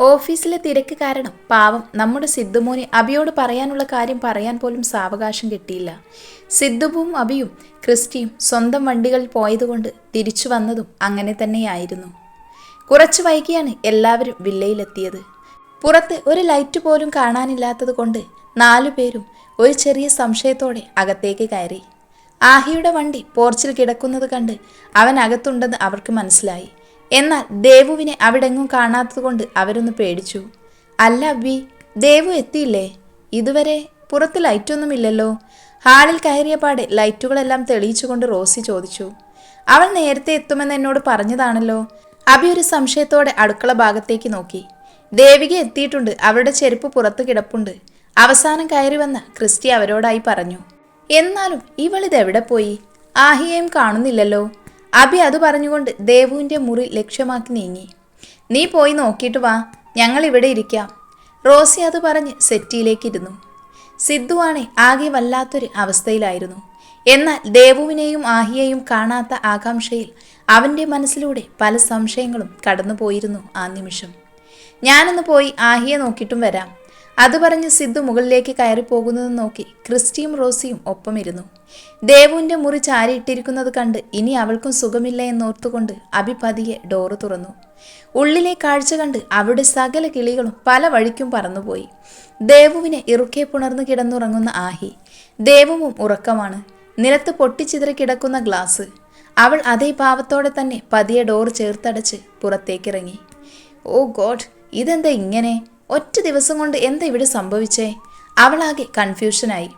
ഓഫീസിലെ തിരക്ക് കാരണം പാവം നമ്മുടെ സിദ്ധുമോനെ അബിയോട് പറയാനുള്ള കാര്യം പറയാൻ പോലും സാവകാശം കിട്ടിയില്ല. സിദ്ധുവും അബിയും ക്രിസ്റ്റിയും സ്വന്തം വണ്ടികളിൽ പോയതുകൊണ്ട് തിരിച്ചു വന്നതും അങ്ങനെ തന്നെയായിരുന്നു. കുറച്ച് വൈകിയാണ് എല്ലാവരും വില്ലയിലെത്തിയത്. പുറത്ത് ഒരു ലൈറ്റ് പോലും കാണാനില്ലാത്തത് കൊണ്ട് നാലുപേരും ഒരു ചെറിയ സംശയത്തോടെ അകത്തേക്ക് കയറി. ആഹിയുടെ വണ്ടി പോർച്ചിൽ കിടക്കുന്നത് കണ്ട് അവൻ അകത്തുണ്ടെന്ന് അവർക്ക് മനസ്സിലായി. എന്നാൽ ദേവുവിനെ അവിടെങ്ങും കാണാത്തതുകൊണ്ട് അവരൊന്ന് പേടിച്ചു. അല്ല അബി ദേവു എത്തിയില്ലേ? ഇതുവരെ പുറത്ത് ലൈറ്റൊന്നുമില്ലല്ലോ. ഹാളിൽ കയറിയ പാടെ ലൈറ്റുകളെല്ലാം തെളിയിച്ചുകൊണ്ട് റോസി ചോദിച്ചു. അവൾ നേരത്തെ എത്തുമെന്ന് എന്നോട് പറഞ്ഞതാണല്ലോ. അബി ഒരു സംശയത്തോടെ അടുക്കള ഭാഗത്തേക്ക് നോക്കി. ദേവിക എത്തിയിട്ടുണ്ട്. അവരുടെ ചെരുപ്പ് പുറത്ത് കിടപ്പുണ്ട്. അവസാനം കയറി വന്ന ക്രിസ്റ്റി അവരോടായി പറഞ്ഞു എന്നാലും ഇവളിതെവിടെ പോയി? ആഹിയേയും കാണുന്നില്ലല്ലോ. അബി അത് പറഞ്ഞുകൊണ്ട് ദേവുവിന്റെ മുറി ലക്ഷ്യമാക്കി നീങ്ങി. നീ പോയി നോക്കിയിട്ട് വാ. ഞങ്ങൾ ഇവിടെ ഇരിക്കാം. റോസി അത് പറഞ്ഞ് സെറ്റിയിലേക്ക് ഇരുന്നു സിദ്ധുവാണെ ആകെ വല്ലാത്തൊരു അവസ്ഥയിലായിരുന്നു. എന്നാൽ ദേവുവിനെയും ആഹിയെയും കാണാത്ത ആകാംക്ഷയിൽ അവന്റെ മനസ്സിലൂടെ പല സംശയങ്ങളും കടന്നുപോയിരുന്നു ആ നിമിഷം. ഞാനൊന്ന് പോയി ആഹിയെ നോക്കിയിട്ടും വരാം. അത് പറഞ്ഞ് സിദ്ധു മുകളിലേക്ക് കയറി പോകുന്നത് നോക്കി ക്രിസ്റ്റിയും റോസിയും ഒപ്പമിരുന്നു. ദേവുവിന്റെ മുറി ചാരിയിട്ടിരിക്കുന്നത് കണ്ട് ഇനി അവൾക്കും സുഖമില്ല എന്നോർത്തുകൊണ്ട് അബി പതിയെ ഡോറ് തുറന്നു. ഉള്ളിലെ കാഴ്ച കണ്ട് അവിടെ സകല കിളികളും പല വഴിക്കും പറന്നുപോയി. ദേവുവിനെ ഇറുക്കെ പുണർന്നു കിടന്നുറങ്ങുന്ന ആഹി. ദേവുവും ഉറക്കമാണ്. നിലത്ത് പൊട്ടിച്ചിതറി കിടക്കുന്ന ഗ്ലാസ്. അവൾ അതേ പാവത്തോടെ തന്നെ പതിയെ ഡോർ ചേർത്തടച്ച് പുറത്തേക്കിറങ്ങി. ഓ ഗോഡ് ഇതെന്താ ഇങ്ങനെ? ഒറ്റ ദിവസം കൊണ്ട് എന്താ ഇവിടെ സംഭവിച്ചേ? അവളാകെ കൺഫ്യൂഷനായി.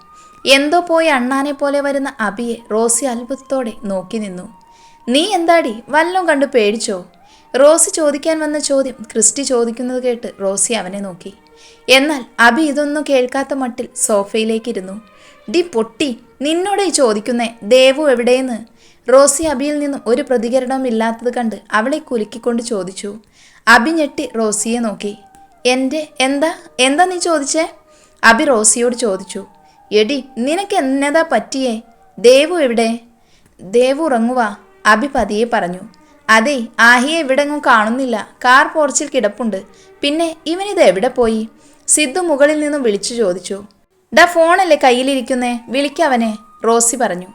എന്തോ പോയി അണ്ണാനെ പോലെ വരുന്ന അബിയെ റോസി അത്ഭുതത്തോടെ നോക്കി നിന്നു. നീ എന്താടി? വല്ലതും കണ്ടു പേടിച്ചോ? റോസി ചോദിക്കാൻ വന്ന ചോദ്യം ക്രിസ്റ്റി ചോദിക്കുന്നത് കേട്ട് റോസി അവനെ നോക്കി. എന്നാൽ അബി ഇതൊന്നും കേൾക്കാത്ത മട്ടിൽ സോഫയിലേക്കിരുന്നു. ഡി പൊട്ടി നിന്നോടേ ചോദിക്കുന്നേ ദേവു എവിടെയെന്ന്? റോസി അബിയിൽ നിന്നും ഒരു പ്രതികരണവും ഇല്ലാത്തത് കണ്ട് അവളെ കുലുക്കിക്കൊണ്ട് ചോദിച്ചു. അബി ഞെട്ടി റോസിയെ നോക്കി. എന്റെ എന്താ എന്താ നീ ചോദിച്ചേ? അബി റോസിയോട് ചോദിച്ചു. എടി നിനക്ക് എന്നതാ പറ്റിയേ? ദേവു എവിടെ? ദേവു ഉറങ്ങുവാ അബി പതിയെ പറഞ്ഞു. അതെ ആഹിയെ എവിടെങ്ങും കാണുന്നില്ല. കാർ പോർച്ചിൽ കിടപ്പുണ്ട്. പിന്നെ ഇവനിത് എവിടെ പോയി? സിദ്ധു മുകളിൽ നിന്നും വിളിച്ചു ചോദിച്ചു. ഡാ ഫോണല്ലേ കയ്യിലിരിക്കുന്നേ? വിളിക്കവനെ റോസി പറഞ്ഞു.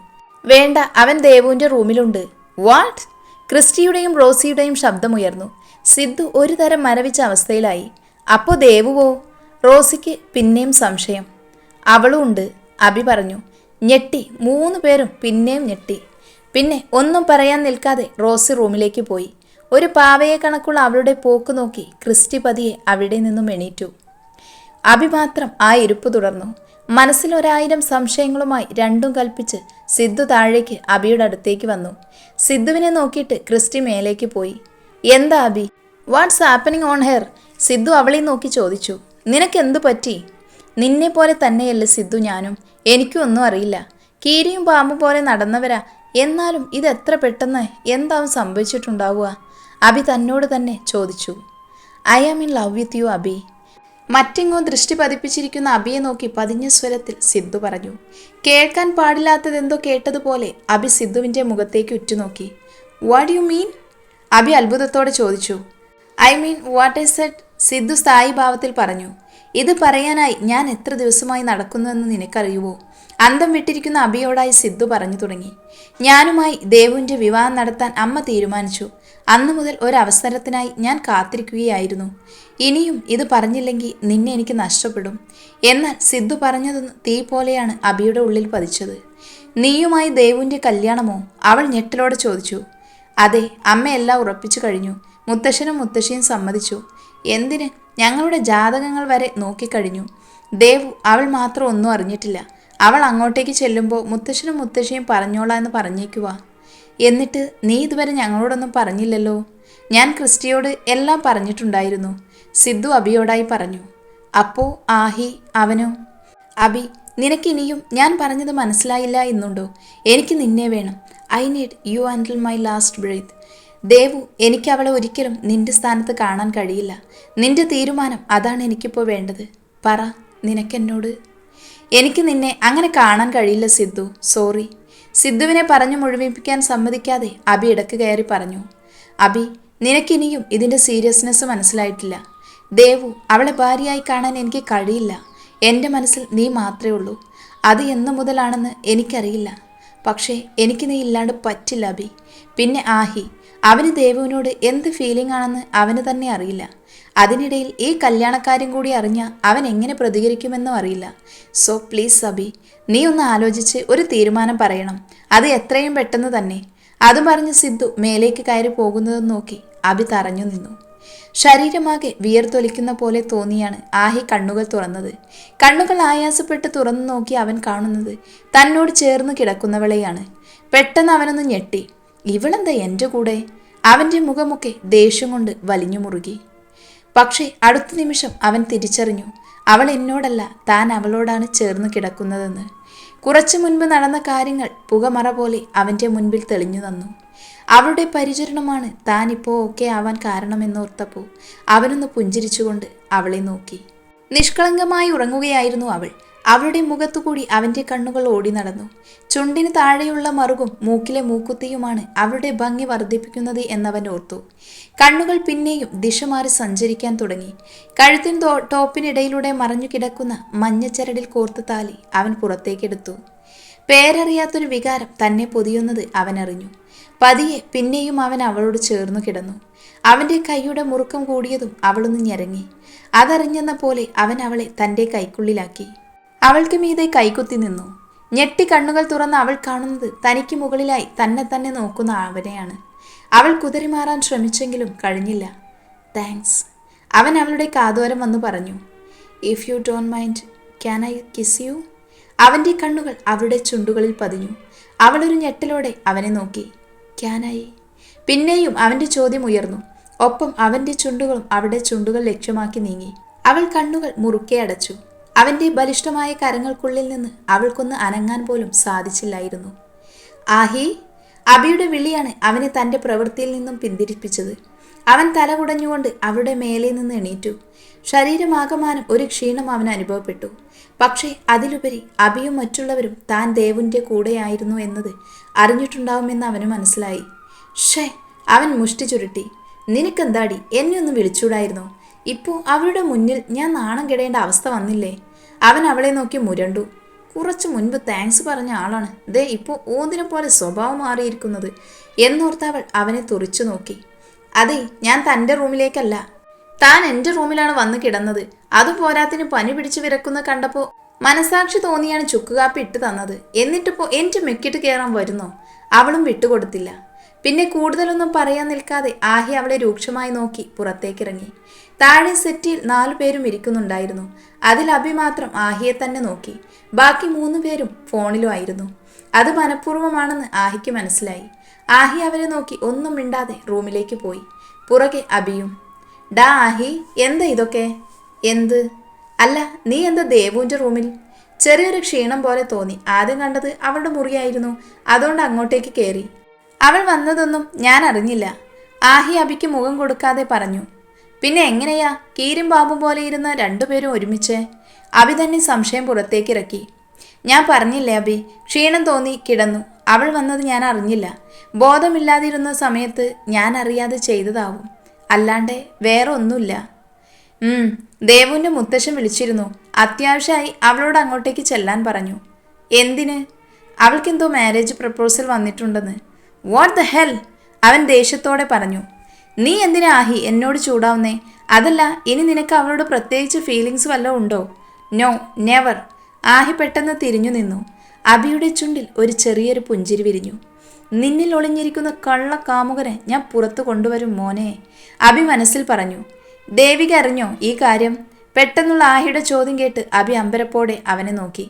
വേണ്ട അവൻ ദേവുവിന്റെ റൂമിലുണ്ട്. വാട്ട്? ക്രിസ്റ്റിയുടെയും റോസിയുടെയും ശബ്ദമുയർന്നു. സിദ്ധു ഒരു തരം മരവിച്ച അവസ്ഥയിലായി. അപ്പോൾ ദേവുവോ? റോസിക്ക് പിന്നെയും സംശയം. അവളും ഉണ്ട് അബി പറഞ്ഞു. ഞെട്ടി മൂന്ന് പേരും പിന്നെയും ഞെട്ടി. പിന്നെ ഒന്നും പറയാൻ നിൽക്കാതെ റോസി റൂമിലേക്ക് പോയി. ഒരു പാവയെ കണക്കുള്ള അവളുടെ പോക്ക് നോക്കി ക്രിസ്റ്റി പതിയെ അവിടെ നിന്നും എണീറ്റു. അബി മാത്രം ആ ഇരിപ്പ് തുടർന്നു. മനസ്സിൽ ഒരായിരം സംശയങ്ങളുമായി രണ്ടും കൽപ്പിച്ച് സിദ്ധു താഴേക്ക് അബിയുടെ അടുത്തേക്ക് വന്നു. സിദ്ധുവിനെ നോക്കിയിട്ട് ക്രിസ്റ്റി മേലേക്ക് പോയി. എന്താ Abhi what's happening on here Sidhu അവളെ നോക്കി ചോദിച്ചു നിനക്കെന്തു പറ്റി? നിന്നെ പോലെ തന്നെയല്ലേ സിദ്ധു ഞാനും. എനിക്കും ഒന്നും അറിയില്ല. കീരിയും പാമ്പും പോലെ നടന്നവരാ. എന്നാലും ഇത് എത്ര പെട്ടെന്ന് എന്താവും സംഭവിച്ചിട്ടുണ്ടാവുക? അബി തന്നോട് തന്നെ ചോദിച്ചു I am in love with you Abhi മറ്റെങ്ങോ ദൃഷ്ടി പതിപ്പിച്ചിരിക്കുന്ന അബിയെ നോക്കി പതിഞ്ഞ സ്വരത്തിൽ സിദ്ധു പറഞ്ഞു കേൾക്കാൻ പാടില്ലാത്തതെന്തോ കേട്ടതുപോലെ അബി സിദ്ധുവിന്റെ മുഖത്തേക്ക് ഉറ്റുനോക്കി. വാട്ട് യു മീൻ അബി അത്ഭുതത്തോടെ ചോദിച്ചു I mean what I said Sidhu സ്ഥായി ഭാവത്തിൽ പറഞ്ഞു ഇത് പറയാനായി ഞാൻ എത്ര ദിവസമായി നടക്കുന്നുവെന്ന് നിനക്കറിയുവോ? അന്തം വിട്ടിരിക്കുന്ന അബിയോടായി സിദ്ധു പറഞ്ഞു തുടങ്ങി. ഞാനുമായി ദേവുവിന്റെ വിവാഹം നടത്താൻ അമ്മ തീരുമാനിച്ചു. അന്നു മുതൽ ഒരവസരത്തിനായി ഞാൻ കാത്തിരിക്കുകയായിരുന്നു. ഇനിയും ഇത് പറഞ്ഞില്ലെങ്കിൽ നിന്നെ എനിക്ക് നഷ്ടപ്പെടും. എന്നാൽ സിദ്ധു പറഞ്ഞതൊന്ന് തീ പോലെയാണ് അബിയുടെ ഉള്ളിൽ പതിച്ചത്. നീയുമായി ദേവുവിന്റെ കല്യാണമോ? അവൾ ഞെട്ടലോടെ ചോദിച്ചു. അതെ അമ്മയെല്ലാം ഉറപ്പിച്ചു കഴിഞ്ഞു. മുത്തശ്ശനും മുത്തശ്ശിയും സമ്മതിച്ചു. എന്തിന്? ഞങ്ങളുടെ ജാതകങ്ങൾ വരെ നോക്കിക്കഴിഞ്ഞു. ദേവ് അവൾ മാത്രം ഒന്നും അറിഞ്ഞിട്ടില്ല. അവൾ അങ്ങോട്ടേക്ക് ചെല്ലുമ്പോൾ മുത്തശ്ശനും മുത്തശ്ശിയും പറഞ്ഞോളാം എന്ന് പറഞ്ഞേക്കുക എന്നിട്ട് നീ ഇതുവരെ ഞങ്ങളോടൊന്നും പറഞ്ഞില്ലല്ലോ? ഞാൻ ക്രിസ്റ്റിയോട് എല്ലാം പറഞ്ഞിട്ടുണ്ടായിരുന്നു. സിദ്ധു അബിയോടായി പറഞ്ഞു. അപ്പോ ആഹി അവനോ? അബി നിനക്കിനിയും ഞാൻ പറഞ്ഞത് മനസ്സിലായില്ല എന്നുണ്ടോ? എനിക്ക് നിന്നെ വേണം. I need you until my last breath. Devu എനിക്ക് അവളെ ഒരിക്കലും നിന്റെ സ്ഥാനത്ത് കാണാൻ കഴിയില്ല. നിന്റെ തീരുമാനം അതാണ് എനിക്കിപ്പോൾ വേണ്ടത്. പറ നിനക്കെന്നോട്? എനിക്ക് നിന്നെ അങ്ങനെ കാണാൻ കഴിയില്ല സിദ്ധു. സോറി. സിദ്ധുവിനെ പറഞ്ഞു മുഴുവിപ്പിക്കാൻ സമ്മതിക്കാതെ അബി ഇടയ്ക്ക് കയറി പറഞ്ഞു. അബി നിനക്കിനിയും ഇതിന്റെ സീരിയസ്നെസ് മനസ്സിലായിട്ടില്ല. ദേവു അവളെ ഭാര്യയായി കാണാൻ എനിക്ക് കഴിയില്ല. എന്റെ മനസ്സിൽ നീ മാത്രമേ ഉള്ളൂ. അത് എന്ന് മുതലാണെന്ന് എനിക്കറിയില്ല. പക്ഷേ എനിക്ക് നീ ഇല്ലാണ്ട് പറ്റില്ല അബി. പിന്നെ ആഹി അവന് ദേവുവിനോട് എന്ത് ഫീലിംഗ് ആണെന്ന് അവന് തന്നെ അറിയില്ല. അതിനിടയിൽ ഈ കല്യാണക്കാര്യം കൂടി അറിഞ്ഞ അവൻ എങ്ങനെ പ്രതികരിക്കുമെന്നും അറിയില്ല. സോ പ്ലീസ് സബി നീ ഒന്ന് ആലോചിച്ച് ഒരു തീരുമാനം പറയണം. അത് എത്രയും പെട്ടെന്ന് തന്നെ. അതും പറഞ്ഞ് സിദ്ധു മേലേക്ക് കയറി പോകുന്നതെന്ന് നോക്കി അബി തറഞ്ഞു നിന്നു. ശരീരമാകെ വിയർത്തൊലിക്കുന്ന പോലെ തോന്നിയാണ് ആഹി കണ്ണുകൾ തുറന്നത്. കണ്ണുകൾ ആയാസപ്പെട്ട് തുറന്നു നോക്കി അവൻ കാണുന്നത് തന്നോട് ചേർന്ന് കിടക്കുന്നവളെയാണ്. പെട്ടെന്ന് അവനൊന്ന് ഞെട്ടി. ഇവളെന്താ എന്റെ കൂടെ? അവന്റെ മുഖമൊക്കെ ദേഷ്യം കൊണ്ട് വലിഞ്ഞു മുറുകി. പക്ഷേ അടുത്ത നിമിഷം അവൻ തിരിച്ചറിഞ്ഞു. അവൾ എന്നോടല്ല താൻ അവളോടാണ് ചേർന്ന് കിടക്കുന്നതെന്ന്. കുറച്ചു മുൻപ് നടന്ന കാര്യങ്ങൾ പുകമറ പോലെ അവന്റെ മുൻപിൽ തെളിഞ്ഞു തന്നു. അവളുടെ പരിചരണമാണ് താൻ ഇപ്പോൾ ഓക്കെ ആവാൻ കാരണമെന്നോർത്തപ്പോൾ അവനൊന്ന് പുഞ്ചിരിച്ചുകൊണ്ട് അവളെ നോക്കി. നിഷ്കളങ്കമായി ഉറങ്ങുകയായിരുന്നു അവൾ. അവളുടെ മുഖത്തുകൂടി അവന്റെ കണ്ണുകൾ ഓടി നടന്നു. ചുണ്ടിന് താഴെയുള്ള മറുകും മൂക്കിലെ മൂക്കുത്തിയുമാണ് അവളുടെ ഭംഗി വർദ്ധിപ്പിക്കുന്നത് എന്നവൻ ഓർത്തു. കണ്ണുകൾ പിന്നെയും ദിശ മാറി സഞ്ചരിക്കാൻ തുടങ്ങി. കഴുത്തിന് ടോപ്പിനിടയിലൂടെ മറഞ്ഞു കിടക്കുന്ന മഞ്ഞച്ചരടിൽ കോർത്ത താലി അവൻ പുറത്തേക്കെടുത്തു. പേരറിയാത്തൊരു വികാരം തന്നെ പൊതിയുന്നത് അവനറിഞ്ഞു. പതിയെ പിന്നെയും അവൻ അവളോട് ചേർന്നു കിടന്നു. അവന്റെ കൈയുടെ മുറുക്കം കൂടിയതും അവളൊന്ന് ഞെരങ്ങി. അതറിഞ്ഞെന്ന പോലെ അവൻ അവളെ തന്റെ കൈക്കുള്ളിലാക്കി. അവൾക്ക് മീതെ കൈകുത്തി നിന്നു. ഞെട്ടി കണ്ണുകൾ തുറന്ന് അവൾ കാണുന്നത് തനിക്ക് മുകളിലായി തന്നെ തന്നെ നോക്കുന്ന അവനെയാണ്. അവൾ കുതിരി മാറാൻ ശ്രമിച്ചെങ്കിലും കഴിഞ്ഞില്ല. താങ്ക്സ്. അവൻ അവളുടെ കാതോരം വന്ന് പറഞ്ഞു. If you don't mind can I kiss you അവന്റെ കണ്ണുകൾ അവളുടെ ചുണ്ടുകളിൽ പതിഞ്ഞു. അവളൊരു ഞെട്ടലോടെ അവനെ നോക്കി. ക്യാനായി പിന്നെയും അവന്റെ ചോദ്യം ഉയർന്നു. ഒപ്പം അവന്റെ ചുണ്ടുകളും അവളുടെ ചുണ്ടുകൾ ലക്ഷ്യമാക്കി നീങ്ങി. അവൾ കണ്ണുകൾ മുറുക്കെ അടച്ചു. അവന്റെ ബലിഷ്ഠമായ കരങ്ങൾക്കുള്ളിൽ നിന്ന് അവൾക്കൊന്ന് അനങ്ങാൻ പോലും സാധിച്ചില്ലായിരുന്നു. ആഹി അബിയുടെ വിളിയാണ് അവനെ തന്റെ പ്രവൃത്തിയിൽ നിന്നും പിന്തിരിപ്പിച്ചത്. അവൻ തല കുടഞ്ഞുകൊണ്ട് അവളുടെ മേലെ നിന്ന് എണീറ്റു. ശരീരമാകമാനം ഒരു ക്ഷീണം അവൻ അനുഭവപ്പെട്ടു. പക്ഷേ അതിലുപരി അബിയും മറ്റുള്ളവരും താൻ ദേവുന്റെ കൂടെയായിരുന്നു എന്നത് അറിഞ്ഞിട്ടുണ്ടാവുമെന്ന് അവന് മനസ്സിലായി. ഷേ അവൻ മുഷ്ടി ചുരുട്ടി. നിനക്കെന്താടി? എന്നെ ഒന്ന് വിളിച്ചൂടായിരുന്നോ. ഇപ്പോൾ അവരുടെ മുന്നിൽ ഞാൻ നാണം കെടേണ്ട അവസ്ഥ വന്നില്ലേ? അവൻ അവളെ നോക്കി മുരണ്ടു. കുറച്ചു മുൻപ് താങ്ക്സ് പറഞ്ഞ ആളാണ്. ദേ ഇപ്പോൾ ഊന്നിനെ പോലെ സ്വഭാവം മാറിയിരിക്കുന്നത്. എന്നോർത്ത് അവൾ അവനെ തുറിച്ചു നോക്കി. അതെ ഞാൻ തന്റെ റൂമിലേക്കല്ല. താൻ എന്റെ റൂമിലാണ് വന്ന് കിടന്നത്. അതുപോരാത്തിന് പനി പിടിച്ചു വിറക്കുന്ന കണ്ടപ്പോൾ മനസാക്ഷി തോന്നിയാണ് ചുക്കുകാപ്പി ഇട്ട് തന്നത്. എന്നിട്ടിപ്പോൾ എന്റെ മെക്കിട്ട് കയറാൻ വരുന്നോ? അവളും വിട്ടുകൊടുത്തില്ല. പിന്നെ കൂടുതലൊന്നും പറയാൻ നിൽക്കാതെ ആഹി അവളെ രൂക്ഷമായി നോക്കി പുറത്തേക്കിറങ്ങി. താഴെ സെറ്റിൽ നാലു പേരും ഇരിക്കുന്നുണ്ടായിരുന്നു. അതിൽ അഭി മാത്രം ആഹിയെ തന്നെ നോക്കി. ബാക്കി മൂന്ന് പേരും ഫോണിലും ആയിരുന്നു. അത് മനഃപൂർവമാണെന്ന് ആഹിക്ക് മനസ്സിലായി. ആഹി അവരെ നോക്കി ഒന്നും മിണ്ടാതെ റൂമിലേക്ക് പോയി. പുറകെ അബിയും ഡാ ആഹി എന്താ ഇതൊക്കെ? എന്ത്? അല്ല നീ എന്താ ദേവുവിന്റെ റൂമിൽ? ചെറിയൊരു ക്ഷീണം പോലെ തോന്നി. ആദ്യം കണ്ടത് അവളുടെ മുറിയായിരുന്നു. അതുകൊണ്ട് അങ്ങോട്ടേക്ക് കയറി. അവൾ വന്നതൊന്നും ഞാൻ അറിഞ്ഞില്ല. ആഹി അബിക്ക് മുഖം കൊടുക്കാതെ പറഞ്ഞു പിന്നെ എങ്ങനെയാ? കീരും ബാബും പോലെ ഇരുന്ന രണ്ടുപേരും ഒരുമിച്ച്? അഭി തന്നെ സംശയം പുറത്തേക്ക് ഇറക്കി ഞാൻ പറഞ്ഞില്ലേ അഭി ക്ഷീണം തോന്നി കിടന്നു. അവൾ വന്നത് ഞാൻ അറിഞ്ഞില്ല. ബോധമില്ലാതിരുന്ന സമയത്ത് ഞാൻ അറിയാതെ ചെയ്തതാവും. അല്ലാണ്ട് വേറെ ഒന്നുമില്ല ദേവുവിന്റെ മുത്തശ്ശൻ വിളിച്ചിരുന്നു. അത്യാവശ്യമായി അവളോട് അങ്ങോട്ടേക്ക് ചെല്ലാൻ പറഞ്ഞു. എന്തിന്? അവൾക്കെന്തോ മാരേജ് പ്രപ്പോസൽ വന്നിട്ടുണ്ടെന്ന്. വാട്ട് ദ ഹെൽ അവൻ ദേഷ്യത്തോടെ പറഞ്ഞു. നീ എന്തിനാ ആഹി എന്നോട് ചൂടാവുന്നേ? അതല്ല ഇനി നിനക്ക് അവളോട് പ്രത്യേകിച്ച് ഫീലിങ്സ് വല്ലതും ഉണ്ടോ? നോ നെവർ ആഹി പെട്ടെന്ന് തിരിഞ്ഞു നിന്നു. അബിയുടെ ചുണ്ടിൽ ഒരു ചെറിയൊരു പുഞ്ചിരി വിരിഞ്ഞു. നിന്നിൽ ഒളിഞ്ഞിരിക്കുന്ന കള്ള കാമുകനെ ഞാൻ പുറത്തു കൊണ്ടുവരും മോനെ. അബി മനസ്സിൽ പറഞ്ഞു ദേവിക അറിഞ്ഞോ ഈ കാര്യം? പെട്ടെന്നുള്ള ആഹിയുടെ ചോദ്യം കേട്ട് അബി അമ്പരപ്പോടെ അവനെ നോക്കി.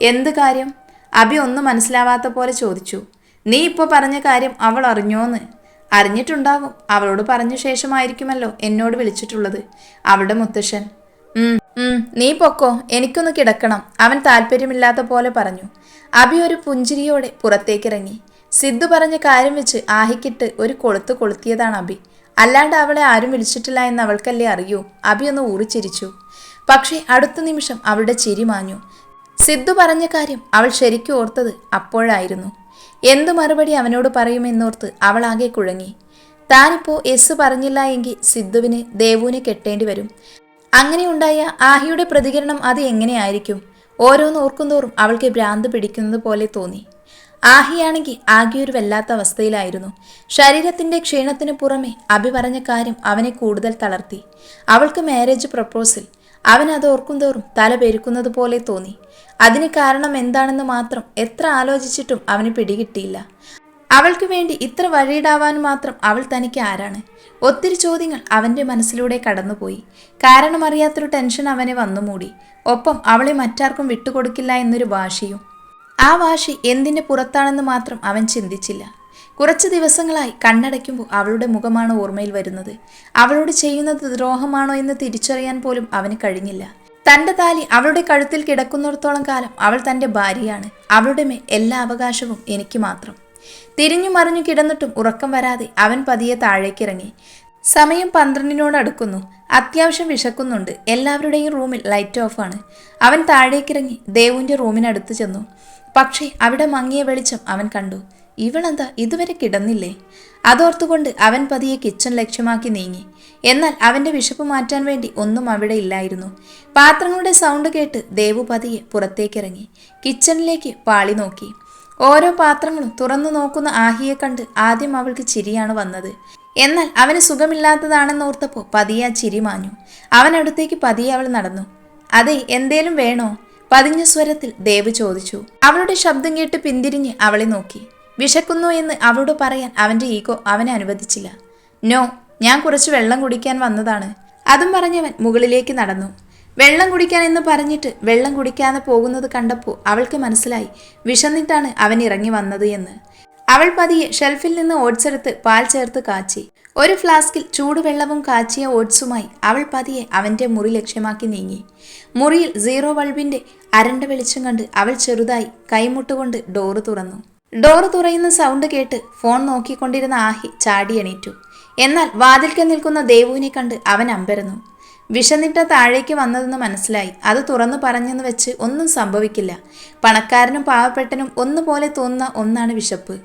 എന്ത് കാര്യം? അബി ഒന്നും മനസ്സിലാവാത്ത പോലെ ചോദിച്ചു. നീ ഇപ്പോൾ പറഞ്ഞ കാര്യം അവൾ അറിഞ്ഞോന്ന്? അറിഞ്ഞിട്ടുണ്ടാവും. അവളോട് പറഞ്ഞ ശേഷമായിരിക്കുമല്ലോ എന്നോട് വിളിച്ചിട്ടുള്ളത്. അവളുടെ മുത്തശ്ശൻ നീ പൊക്കോ എനിക്കൊന്ന് കിടക്കണം അവൻ താല്പര്യമില്ലാത്ത പോലെ പറഞ്ഞു. അബി ഒരു പുഞ്ചിരിയോടെ പുറത്തേക്കിറങ്ങി. സിദ്ധു പറഞ്ഞ കാര്യം വെച്ച് ആഹിക്കിട്ട് ഒരു കൊളുത്ത് കൊളുത്തിയതാണ് അബി. അല്ലാണ്ട് അവളെ ആരും വിളിച്ചിട്ടില്ല എന്ന് അവൾക്കല്ലേ അറിയൂ. അബി ഒന്ന് ഊറിച്ചിരിച്ചു പക്ഷേ അടുത്ത നിമിഷം അവളുടെ ചിരി മാഞ്ഞു. സിദ്ധു പറഞ്ഞ കാര്യം അവൾ ശരിക്കും ഓർത്തത് അപ്പോഴായിരുന്നു. എന്തു മറുപടി അവനോട് പറയുമെന്നോർത്ത് അവൾ ആകെ കുഴങ്ങി. താനിപ്പോൾ എസ് പറഞ്ഞില്ല എങ്കിൽ സിദ്ധുവിന് ദേവുവിനെ കെട്ടേണ്ടി വരും. അങ്ങനെയുണ്ടായ ആഹിയുടെ പ്രതികരണം അത് എങ്ങനെയായിരിക്കും ഓരോന്ന് ഓർക്കുന്തോറും അവൾക്ക് ഭ്രാന്ത് പിടിക്കുന്നത് പോലെ തോന്നി. ആഹിയാണെങ്കിൽ ആകെ ഒരു വല്ലാത്ത അവസ്ഥയിലായിരുന്നു. ശരീരത്തിന്റെ ക്ഷീണത്തിന് പുറമെ അഭി പറഞ്ഞ കാര്യം അവനെ കൂടുതൽ തളർത്തി. അവൾക്ക് മാരേജ് പ്രപ്പോസൽ അവൻ അത് ഓർക്കുന്തോറും തല പെരുക്കുന്നത് പോലെ തോന്നി. അതിന് കാരണം എന്താണെന്ന് മാത്രം എത്ര ആലോചിച്ചിട്ടും അവന് പിടികിട്ടിയില്ല. അവൾക്ക് വേണ്ടി ഇത്ര വഴിയിടാവാൻ മാത്രം അവൾ തനിക്ക് ആരാണ്? ഒത്തിരി ചോദ്യങ്ങൾ അവന്റെ മനസ്സിലൂടെ കടന്നുപോയി. കാരണമറിയാത്തൊരു ടെൻഷൻ അവനെ വന്നു മൂടി ഒപ്പം അവളെ മറ്റാർക്കും വിട്ടുകൊടുക്കില്ല എന്നൊരു വാശിയും. ആ വാശി എന്തിന്റെ പുറത്താണെന്ന് മാത്രം അവൻ ചിന്തിച്ചില്ല. കുറച്ച് ദിവസങ്ങളായി കണ്ണടയ്ക്കുമ്പോൾ അവളുടെ മുഖമാണ് ഓർമ്മയിൽ വരുന്നത്? അവളോട് ചെയ്യുന്നത് ദ്രോഹമാണോ എന്ന് തിരിച്ചറിയാൻ പോലും അവന് കഴിഞ്ഞില്ല. തന്റെ താലി അവളുടെ കഴുത്തിൽ കിടക്കുന്നിടത്തോളം കാലം അവൾ തന്റെ ഭാര്യയാണ്. അവളുടെ മേൽ എല്ലാ അവകാശവും എനിക്ക് മാത്രം. തിരിഞ്ഞു മറിഞ്ഞു കിടന്നിട്ടും ഉറക്കം വരാതെ അവൻ പതിയെ താഴേക്കിറങ്ങി. സമയം പന്ത്രണ്ടിനോട് അടുക്കുന്നു. അത്യാവശ്യം വിശക്കുന്നുണ്ട്. എല്ലാവരുടെയും റൂമിൽ ലൈറ്റ് ഓഫാണ് അവൻ താഴേക്കിറങ്ങി ദേവുവിന്റെ റൂമിനടുത്ത് ചെന്നു. പക്ഷേ അവിടെ മങ്ങിയ വെളിച്ചം അവൻ കണ്ടു. ഇവളെന്താ ഇതുവരെ കിടന്നില്ലേ? അതോർത്തുകൊണ്ട് അവൻ പതിയെ കിച്ചൺ ലക്ഷ്യമാക്കി നീങ്ങി. എന്നാൽ അവന്റെ വിശപ്പ് മാറ്റാൻ വേണ്ടി ഒന്നും അവിടെ ഇല്ലായിരുന്നു. പാത്രങ്ങളുടെ സൗണ്ട് കേട്ട് ദേവു പതിയെ പുറത്തേക്കിറങ്ങി. കിച്ചണിലേക്ക് പാളി നോക്കി. ഓരോ പാത്രങ്ങളും തുറന്നു നോക്കുന്ന ആഹിയെ കണ്ട് ആദ്യം അവൾക്ക് ചിരിയാണ് വന്നത്. എന്നാൽ അവന് സുഖമില്ലാത്തതാണെന്നോർത്തപ്പോൾ പതിയെ ആ ചിരി മാഞ്ഞു. അവൻ അടുത്തേക്ക് പതിയെ അവൾ നടന്നു. അതെ എന്തേലും വേണോ? പതിഞ്ഞ സ്വരത്തിൽ ദേവ് ചോദിച്ചു. അവളുടെ ശബ്ദം കേട്ട് പിന്തിരിഞ്ഞ് അവളെ നോക്കി. വിശക്കുന്നു എന്ന് അവളോട് പറയാൻ അവന്റെ ഈഗോ അവനെ അനുവദിച്ചില്ല. നോ ഞാൻ കുറച്ച് വെള്ളം കുടിക്കാൻ വന്നതാണ്. അതും പറഞ്ഞവൻ മുകളിലേക്ക് നടന്നു. വെള്ളം കുടിക്കാൻ എന്ന് പറഞ്ഞിട്ട് വെള്ളം കുടിക്കാതെ പോകുന്നത് കണ്ടപ്പോൾ അവൾക്ക് മനസ്സിലായി. വിശന്നിട്ടാണ് അവൻ ഇറങ്ങി വന്നത് എന്ന്. അവൾ പതിയെ ഷെൽഫിൽ നിന്ന് ഓട്സ് എടുത്ത് പാൽ ചേർത്ത് കാച്ചി. ഒരു ഫ്ലാസ്കിൽ ചൂടുവെള്ളവും കാച്ചിയ ഓട്സുമായി അവൾ പതിയെ അവന്റെ മുറി ലക്ഷ്യമാക്കി നീങ്ങി. മുറിയിൽ സീറോ ബൾബിന്റെ അരണ്ട വെളിച്ചം കണ്ട് അവൾ ചെറുതായി കൈമുട്ടുകൊണ്ട് ഡോറ് തുറന്നു. ഡോറ് തുറയുന്ന സൗണ്ട് കേട്ട് ഫോൺ നോക്കിക്കൊണ്ടിരുന്ന ആഹി ചാടി എണീറ്റു. എന്നാൽ വാതിൽക്കൽ നിൽക്കുന്ന ദേവുവിനെ കണ്ട് അവൻ അമ്പരന്നു. വിഷനിട്ട താഴേക്ക് വന്നതെന്ന് മനസ്സിലായി. അത് തുറന്നു പറഞ്ഞെന്ന് വെച്ച് ഒന്നും സംഭവിക്കില്ല. പണക്കാരനും പാവപ്പെട്ടനും ഒന്നുപോലെ തോന്നുന്ന ഒന്നാണ് വിശപ്പ്.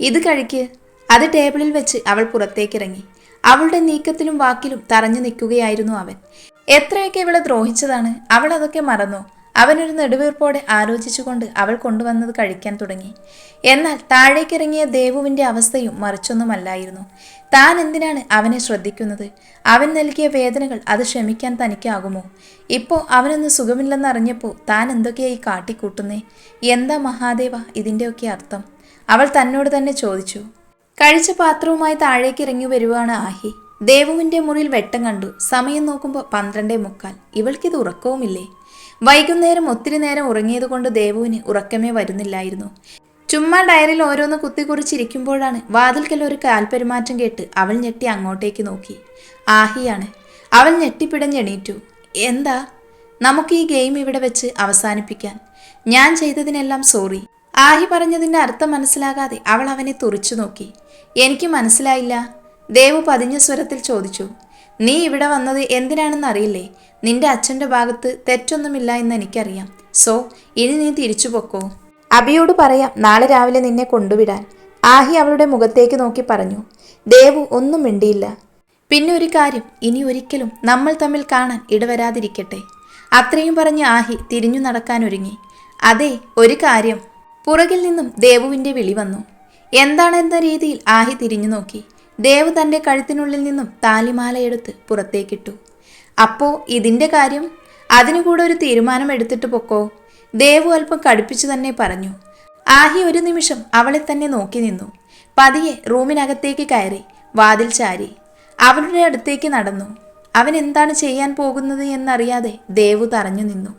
ഇത് കഴിക്ക്. അത് ടേബിളിൽ വെച്ച് അവൾ പുറത്തേക്കിറങ്ങി. അവളുടെ നീക്കത്തിലും വാക്കിലും തറഞ്ഞു നിൽക്കുകയായിരുന്നു അവൻ. എത്രയൊക്കെ ഇവളെ ദ്രോഹിച്ചതാണ്. അവൾ അതൊക്കെ മറന്നു? അവനൊരു നെടുവീർപ്പോടെ ആലോചിച്ചുകൊണ്ട് അവൾ കൊണ്ടുവന്നത് കഴിക്കാൻ തുടങ്ങി. എന്നാൽ താഴേക്കിറങ്ങിയ ദേവുവിന്റെ അവസ്ഥയും മറിച്ചൊന്നുമല്ലായിരുന്നു. താൻ എന്തിനാണ് അവനെ ശ്രദ്ധിക്കുന്നത്? അവൻ നൽകിയ വേദനകൾ അത് ക്ഷമിക്കാൻ തനിക്കാകുമോ? ഇപ്പോൾ അവനൊന്ന് സുഖമില്ലെന്ന് അറിഞ്ഞപ്പോൾ താൻ എന്തൊക്കെയായി കാട്ടിക്കൂട്ടുന്നേ? എന്താ മഹാദേവ ഇതിന്റെയൊക്കെ അർത്ഥം? അവൾ തന്നോട് തന്നെ ചോദിച്ചു. കഴിച്ച പാത്രവുമായി താഴേക്ക് ഇറങ്ങി വരുവാണ് ആഹി. ദേവുവിന്റെ മുറിയിൽ വെട്ടം കണ്ടു. സമയം നോക്കുമ്പോൾ പന്ത്രണ്ടേ മുക്കാൽ. ഇവൾക്കിത് ഉറക്കവുമില്ലേ? വൈകുന്നേരം ഒത്തിരി നേരം ഉറങ്ങിയതുകൊണ്ട് ദേവുവിന് ഉറക്കമേ വരുന്നില്ലായിരുന്നു. ചുമ്മാ ഡയറിൽ ഓരോന്ന് കുത്തിക്കുറിച്ചിരിക്കുമ്പോഴാണ് വാതിൽക്കൽ ഒരു കാൽപെരുമാറ്റം കേട്ട് അവൾ ഞെട്ടി അങ്ങോട്ടേക്ക് നോക്കി. ആഹിയാണ്. അവൾ ഞെട്ടിപ്പിടഞ്ഞെണീറ്റു എന്താ? നമുക്ക് ഈ ഗെയിം ഇവിടെ വെച്ച് അവസാനിപ്പിക്കാൻ. ഞാൻ ചെയ്തതിനെല്ലാം സോറി. ആഹി പറഞ്ഞതിന്റെ അർത്ഥം മനസ്സിലാകാതെ അവൾ അവനെ തുറിച്ചു നോക്കി. എനിക്ക് മനസ്സിലായില്ല. ദേവു പതിഞ്ഞ സ്വരത്തിൽ ചോദിച്ചു നീ ഇവിടെ വന്നത് എന്തിനാണെന്ന് അറിയില്ലേ നിന്റെ അച്ഛന്റെ ഭാഗത്ത് തെറ്റൊന്നുമില്ല എന്ന് എനിക്കറിയാം. സോ ഇനി നീ തിരിച്ചു പൊക്കോ അബിയോട് പറയാം നാളെ രാവിലെ നിന്നെ കൊണ്ടുവിടാൻ. ആഹി അവളുടെ മുഖത്തേക്ക് നോക്കി പറഞ്ഞു ദേവു ഒന്നും മിണ്ടിയില്ല. പിന്നെ ഒരു കാര്യം ഇനി ഒരിക്കലും നമ്മൾ തമ്മിൽ കാണാൻ ഇടവരാതിരിക്കട്ടെ അത്രയും പറഞ്ഞ് ആഹി തിരിഞ്ഞു നടക്കാൻ ഒരുങ്ങി. അതെ ഒരു കാര്യം. പുറകിൽ നിന്നും ദേവുവിന്റെ വിളി വന്നു. എന്താണെന്ന രീതിയിൽ ആഹി തിരിഞ്ഞു നോക്കി. ദേവ് തന്റെ കഴുത്തിനുള്ളിൽ നിന്നും താലിമാല എടുത്ത് പുറത്തേക്കിട്ടു. അപ്പോ ഇതിന്റെ കാര്യം? അതിനു കൂടെ ഒരു തീരുമാനം എടുത്തിട്ട് പൊക്കോ? ദേവു അല്പം കടുപ്പിച്ചു തന്നെ പറഞ്ഞു. ആഹി ഒരു നിമിഷം അവളെ തന്നെ നോക്കി നിന്നു. പതിയെ റൂമിനകത്തേക്ക് കയറി വാതിൽ ചാരി അവളുടെ അടുത്തേക്ക് നടന്നു. അവൻ എന്താണ് ചെയ്യാൻ പോകുന്നത് എന്നറിയാതെ ദേവു തറഞ്ഞു നിന്നു.